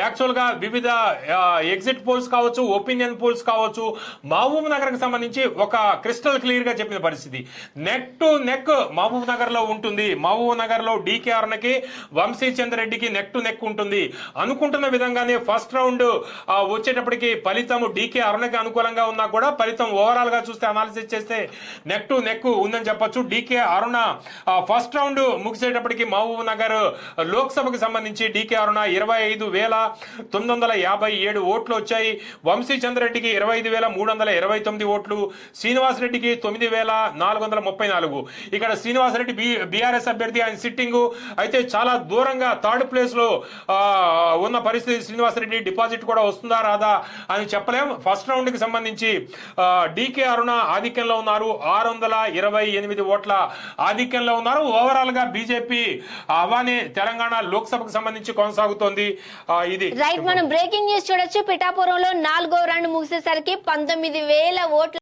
యాక్చువల్గా వివిధ exit polls కావచ్చు ఒపీనియన్ పోల్స్ కావచ్చు మహబూబ్ నగర్కి సంబంధించి ఒక క్రిస్టల్ క్లియర్గా చెప్పిన పరిస్థితి. నెక్ టు నెక్ మహబూబ్ నగర్లో ఉంటుంది. మహబూబ్ నగర్లో డీకే అరుణకి వంశీ చంద్రెడ్డికి నెక్ టు నెక్ ఉంటుంది. అనుకుంటున్న విధంగానే ఫస్ట్ రౌండ్ వచ్చేటప్పటికి ఫలితం డీకే అరుణకి అనుకూలంగా ఉన్నా కూడా ఫలితం ఓవరాల్గా చూస్తే అనాలిసిస్ చేస్తే నెక్ టు నెక్ ఉందని చెప్పొచ్చు. డీకే అరుణ ఫస్ట్ రౌండ్ ముగిసేటప్పటికి మహబూబ్ నగర్ లోక్సభకు సంబంధించి డీకే అరుణ ఇరవై ఐదు వేల తొమ్మిది వందల యాభై ఏడు ఓట్లు వచ్చాయి. వంశీ చంద్రెడ్డికి ఇరవై ఐదు వేల మూడు వందల ఇరవై తొమ్మిది ఓట్లు. శ్రీనివాస్ రెడ్డికి తొమ్మిది వేల నాలుగు వందల ముప్పై నాలుగు. ఇక్కడ శ్రీనివాసరెడ్డి రెడ్డి బీఆర్ఎస్ అభ్యర్థి ఆయన సిట్టింగ్. అయితే చాలా దూరంగా థర్డ్ ప్లేస్లో ఉన్న పరిస్థితి శ్రీనివాస్ రెడ్డి డిపాజిట్ కూడా వస్తుందా రాదా అని చెప్పలేం. ఫస్ట్ రౌండ్కి సంబంధించి డీకే అరుణ ఆధిక్యంలో ఉన్నారు. ఆరు వందల ఇరవై ఎనిమిది ఓట్ల ఆధిక్యంలో ఉన్నారు. ఓవరాల్గా బీజేపీ అవానే తెలంగాణ లోక్సభకు సంబంధించి కొనసాగుతోంది. ఇది. రైట్ మనం బ్రేకింగ్ న్యూస్ చూడొచ్చు. పిఠాపురంలో నాలుగో రౌండ్ ముగిసేసరికి పంతొమ్మిది వేల ఓట్ల